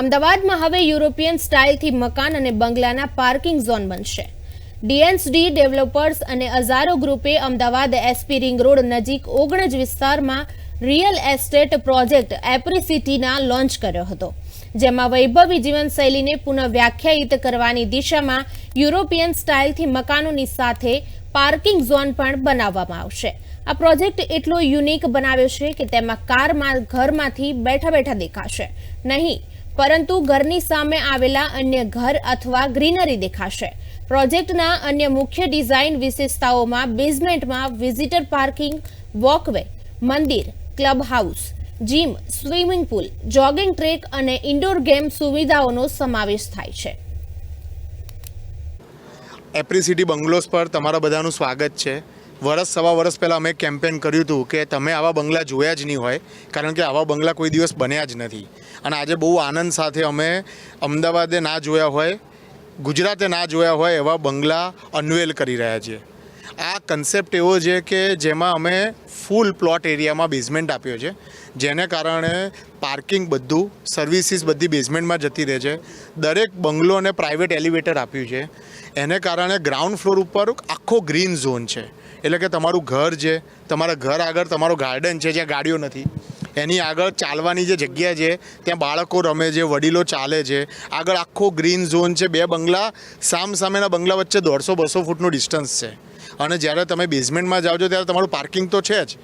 અમદાવાદમાં હવે યુરોપિયન સ્ટાઇલથી મકાન અને બંગલાના પાર્કિંગ ઝોન બનશે. ડીએનસડી ડેવલપર્સ અને અઝારો ગ્રુપે અમદાવાદ એસપી રિંગ રોડ નજીક ઓગણજ વિસ્તારમાં રિયલ એસ્ટેટ પ્રોજેક્ટ એપ્રિસિટીના લોન્ચ કર્યો હતો, જેમાં વૈભવી જીવનશૈલીને પુનઃ વ્યાખ્યાયિત કરવાની દિશામાં યુરોપિયન સ્ટાઇલથી મકાનોની સાથે પાર્કિંગ ઝોન પણ બનાવવામાં આવશે. આ પ્રોજેક્ટ એટલો યુનિક બનાવ્યો છે કે તેમાં કારમાં ઘરમાંથી બેઠા બેઠા દેખાશે. નહીં પરંતુ ઘરની સામે આવેલા અન્ય ઘર અથવા ગ્રીનરી દેખાશે. પ્રોજેક્ટના અન્ય મુખ્ય ડિઝાઇન વિશેષતાઓમાં બેઝમેન્ટમાં વિઝિટર પાર્કિંગ, વોકવે, મંદિર club house gym, swimming pool, jogging track અને ઇન્ડોર ગેમ સુવિધાઓનો સમાવેશ થાય છે. એપ્રિસિટી બંગલોસ પર તમારા બધાનું સ્વાગત છે. વરસ, સવા વરસ પહેલાં અમે કેમ્પેન કર્યું હતું કે તમે આવા બંગલા જોયા જ નહીં હોય, કારણ કે આવા બંગલા કોઈ દિવસ બન્યા જ નથી. અને આજે બહુ આનંદ સાથે અમે અમદાવાદે ના જોયા હોય, ગુજરાતે ના જોયા હોય એવા બંગલા અનવેલ કરી રહ્યા છીએ. આ કન્સેપ્ટ એવો છે કે જેમાં અમે ફૂલ પ્લોટ એરિયામાં બેઝમેન્ટ આપ્યો છે, જેને કારણે પાર્કિંગ બધું સર્વિસીસ બધી બેઝમેન્ટમાં જતી રહે છે. દરેક બંગલોને પ્રાઇવેટ એલિવેટર આપ્યું છે. એને કારણે ગ્રાઉન્ડ ફ્લોર ઉપર આખો ગ્રીન ઝોન છે. એટલે કે તમારું ઘર છે, તમારા ઘર આગળ તમારું ગાર્ડન છે, જ્યાં ગાડીઓ નથી. એની આગળ ચાલવાની જે જગ્યા છે, ત્યાં બાળકો રમે છે, વડીલો ચાલે છે. આગળ આખો ગ્રીન ઝોન છે. બે બંગલા સામ સામેના બંગલા વચ્ચે દોઢસો, બસો ફૂટનું ડિસ્ટન્સ છે. અને જ્યારે તમે બેઝમેન્ટમાં જાઓ છો ત્યારે તમારું પાર્કિંગ તો છે જ.